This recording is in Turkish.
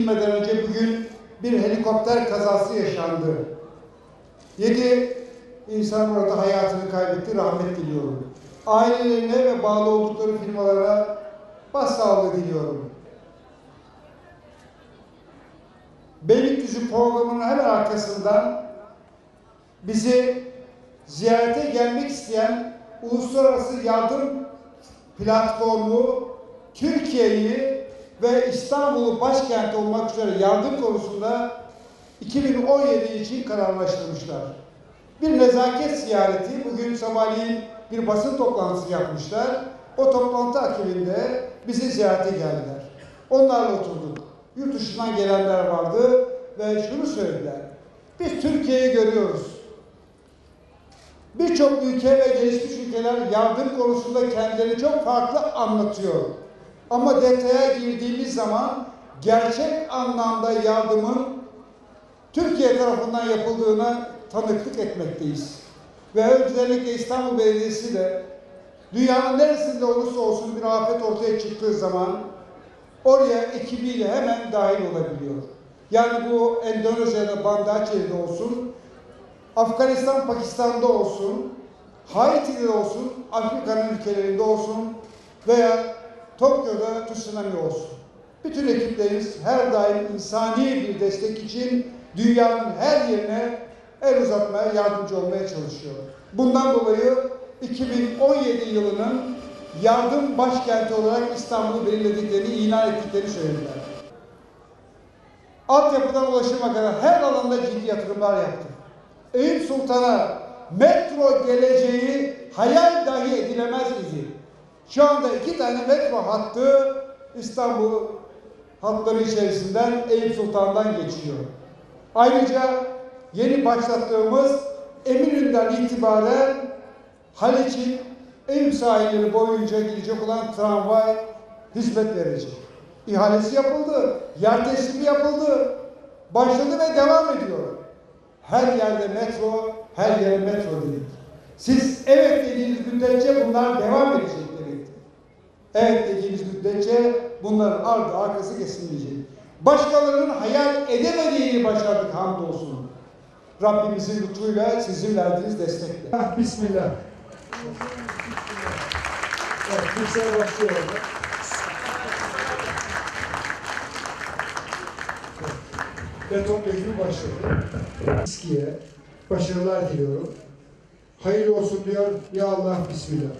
Bilmeden önce bugün bir helikopter kazası yaşandı. Yedi insan orada hayatını kaybetti. Rahmet diliyorum. Ailelerine ve bağlı oldukları firmalara başsağlığı diliyorum. Beylikdüzü programının hemen arkasından bizi ziyarete gelmek isteyen uluslararası yardım platformu Türkiye'yi ve İstanbul'u başkent olmak üzere yardım konusunda 2017 için kararlaştırmışlar. Bir nezaket ziyareti, bugün sabahleyin bir basın toplantısı yapmışlar. O toplantı akibinde bizi ziyarete geldiler. Onlarla oturduk. Yurt dışından gelenler vardı ve şunu söylediler. Biz Türkiye'yi görüyoruz. Birçok ülke ve gelişmiş ülkeler yardım konusunda kendilerini çok farklı anlatıyor. Ama detaya girdiğimiz zaman gerçek anlamda yardımın Türkiye tarafından yapıldığına tanıklık etmekteyiz. Ve özellikle İstanbul Belediyesi de dünyanın neresinde olursa olsun bir afet ortaya çıktığı zaman oraya ekibiyle hemen dahil olabiliyor. Yani bu Endonezya'da Banda Aceh'de olsun, Afganistan, Pakistan'da olsun, Haiti'de olsun, Afrika'nın ülkelerinde olsun veya Tokyo'da tsunami olsun. Bütün ekiplerimiz her daim insani bir destek için dünyanın her yerine el uzatmaya, yardımcı olmaya çalışıyor. Bundan dolayı 2017 yılının yardım başkenti olarak İstanbul'u belirlediklerini, ilan ettiklerini söylediler. Altyapıdan ulaşıma kadar her alanda ciddi yatırımlar yaptık. Eyüp Sultan'a metro geleceği hayal dahi edilemez idi. Şu anda iki tane metro hattı İstanbul hatları içerisinden Eyüp Sultan'dan geçiyor. Ayrıca yeni başlattığımız Eminönü'nden itibaren Haliç'in Eyüp sahilleri boyunca gidecek olan tramvay hizmet verecek. İhalesi yapıldı, yer teslimi yapıldı, başladı ve devam ediyor. Her yerde metro, her yere metro dedik. Siz evet dediğiniz müddetçe bunlar devam edecek. Evet dediğiniz müddetçe bunların ardı arkası kesilmeyecek. Başkalarının hayal edemediğini başardık hamdolsun. Rabbimizin lütfuyla sizin verdiğiniz destekle. Ah, Bismillah. Evet, kimseye başlıyor. Beton dökümü başladı. İSKİ'ye başarılar diliyorum. Hayırlı olsun diyor. Ya Allah, Bismillah.